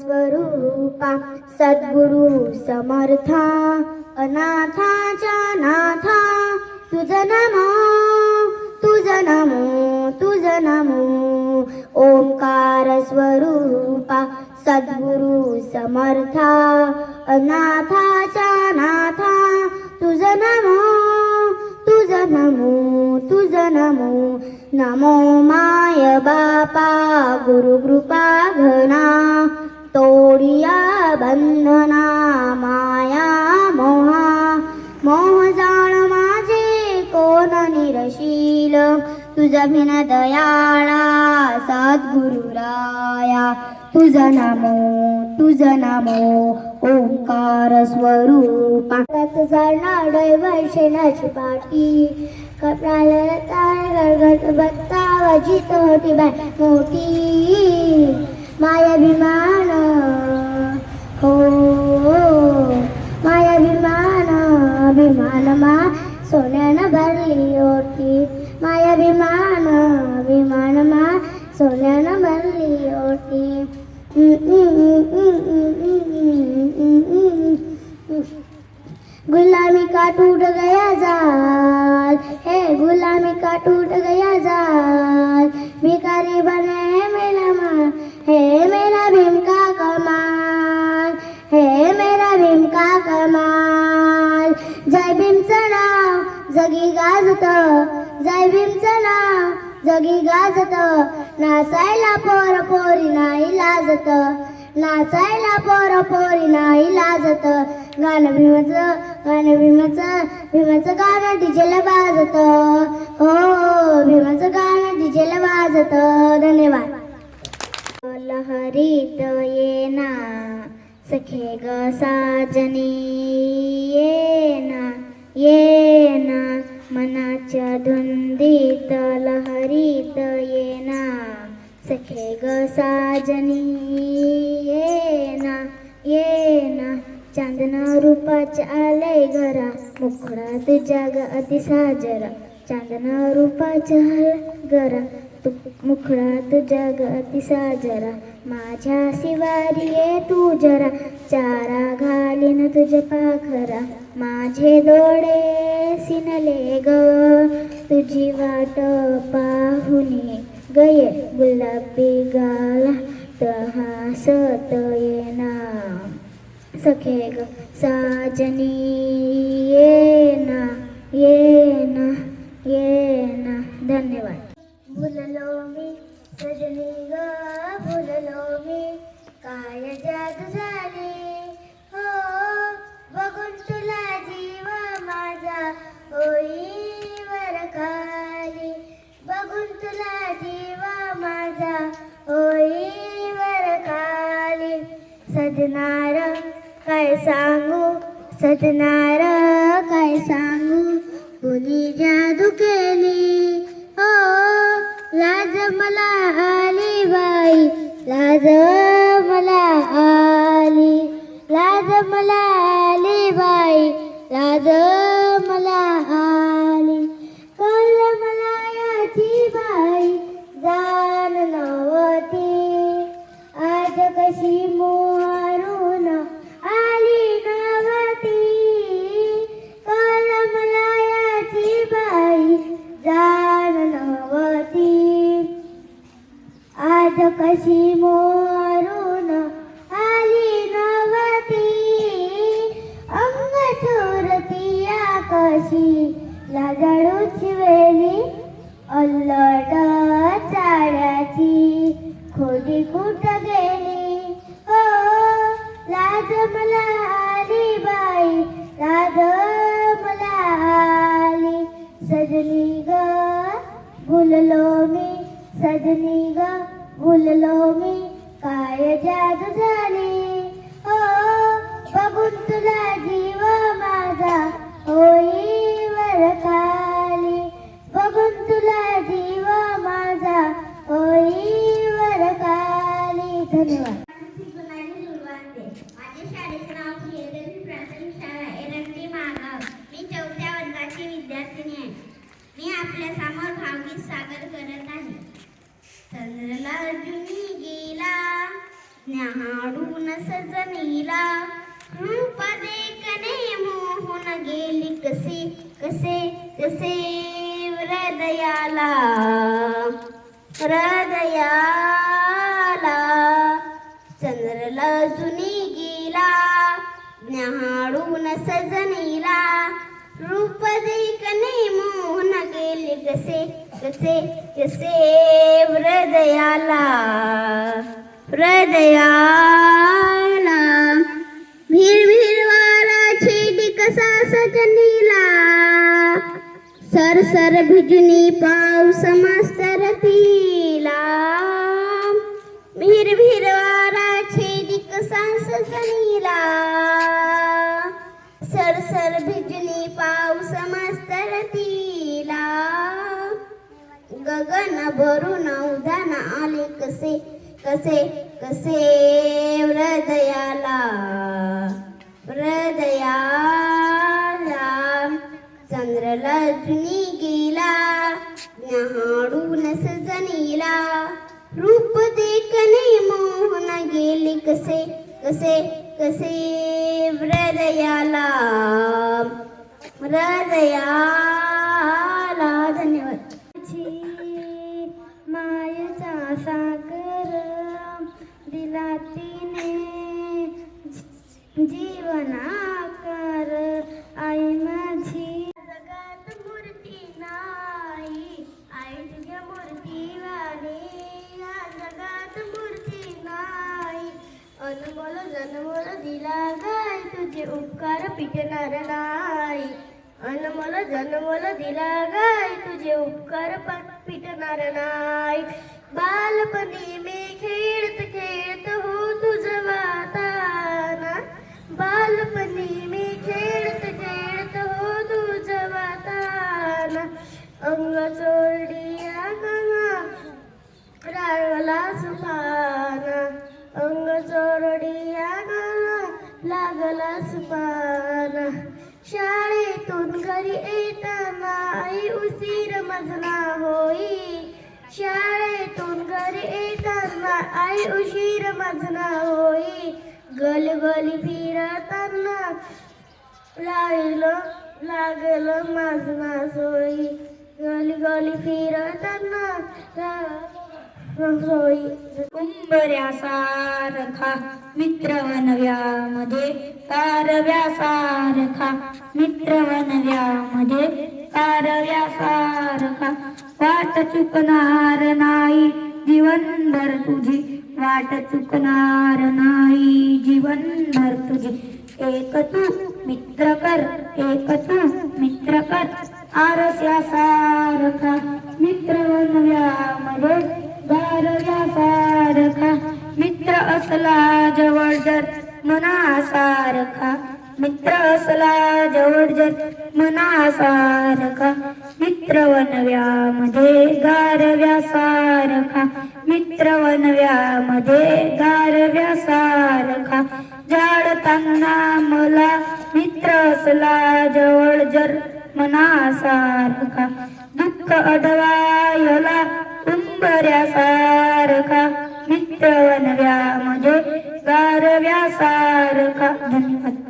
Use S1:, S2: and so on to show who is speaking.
S1: स्वरूपा सद्गुरु समर्था अनाथाच्या नाथा तुझ नमो तुझ नमो तुझ नमो। ओंकार स्वरूपा सद्गुरु समर्था अनाथाच्या नाथा तुझ नमो तुझ नमो तुझ नमो। नमो माय बापा गुरु कृपा घना तोडिया बंधना माया मोहा मोह जाण माझे कोण निरशील? तुझ बिन दयाळा सद्गुरुराया तुझ नमो तुझ नमो ओंकार स्वरूपा. झाडणार वैशनाची पाठी कपडाला ताळ गडगड बत्ता वजित होती बाय मोठी. मायाभिमान हो मायाभिमान अभिमान मा सोन्यानं भरली ओटी मायाभिमान अभिमान मा सोन्यानं भरली ओटी गुलामी का टूट गया जाल. हे गुलामी का टूट चला नाव जगी गाजत. नाचायला पोर पोरी नाही लाजत. नाचायला पोर पोरी नाही लाजत. गाणं भीमाचं गाणं भीमाचं भीमाचं गाणं डिजेला वाजत. हो, हो भीमाचं गाणं डिजेला वाजत. धन्यवाद. लहरीत येना सखे ग साजनी. येना येना मनाच्या धुंदीत लहरीत येना. सखे ग साजनी येना येना. चांदना रूपाचे आले घरा मुखडात जाग अति साजरा चांदना रूपाच्या घरा तू मुखडात तुझ्या गती साजरा. माझ्या शिवारी ये तू जरा. चारा घालीन तुझ्या पाखरा. माझे डोळे सिनले ग. तुझी वाट पाहुने गये. गुलाबी गाला सत येना. सखे ग साजनी येना येना येना. धन्यवाद. भुललो मी सजनी ग भुललो मी काय जादू झाली? हो बघून तुला जीव माझा ओईवर खाली. बघून तुला जीव माझा ओईवर खाली. सजनार काय सांगू? सजनार काय सांगू? कुणी जात आली बाई लाज कशी मोरून आली नवती? अंग चोरती या कशी लाजाळूची वेली अल्लट चाड्याची खोली कुठ गेली? हो लाज मला आली बाई लाज मला आली. सजनी ग भुललो मी सजनी ग भुललो मी काय जादू झाली हो बघून तुला जीव माझा होईवर खाली बघून तुला जीव माझा होईवर खाली धन्यवाद अर्जुनी गेला न्याहाडून सजनीला. रूप देखणे मोहून गेली कसे कसे कसे हृदयाला. हृदयाला. चंद्रला जुनी गेला न्याहाळून सजनीला. रूप कने मोहन गेली कसे जसे जसे हृदयाला हृदयाला. भीर भीरवाला छेडी कसा सजनीला. सर सर भिजनी पाऊस मास्तर तिला भीर भीरवाला छेडी कसा सजनीला. सर सर भिजनी पाऊस गगन भरून उधान आले कसे? कसे? कसे? हृदयाला हृदयाला चंद्रला जुनी गेला न्याहाडून सजनीला रूप देखणे मोहन गेले कसे? कसे? कसे? हृदयाला हृदया जीवनाकार आई माझी. जगात मूर्ती नाही आई तुझ्या मूर्तीवाणी या जगात मूर्ती नाही. अनमोल जनमोल दिला गाय तुझे उपकार पिटणार नाही. अनमोल जनमोल दिला गाय तुझे उपकार पिटणार नाही. बालपणी मी खेळत खेळत हो चोरडिया गंगा राळला सुपाना अंग चोरडिया गंगा लागला सुपाना शाळेतून घरी येताना आई उशीर मजला होई. शाळेतून घरी येताना आई उशीर मजला होई. गल गल फिरताना लागलं लागलं माझना सोयी गली गली फिरताना ला- सोयी
S2: कुंभऱ्यासारखा मित्रवनव्यामध्ये कारव्यासारखा मित्रवनव्यामध्ये कारव्यासारखा वाट चुकणार नाही जीवनभर तुझी. वाट चुकणार नाही जीवनभर तुझी. एक तू मित्र कर एक तू मित्र कर. आरस्यासारखा म्हणजे गारव्या सारखा मित्र असला जवळ जर मनासारखा. मित्र असला जवळ जर मनासारखा. मित्र वनव्यामध्ये म्हणजे गारव्यासारखा मित्र वनव्यामध्ये म्हणजे गारव्यासारखा जाडताना मला मित्र असला जवळ जर मनासारखा दुःख अडवायला उंबऱ्यासारखा मित्र वनव्यामध्ये गारव्यासारखा धन्यवाद.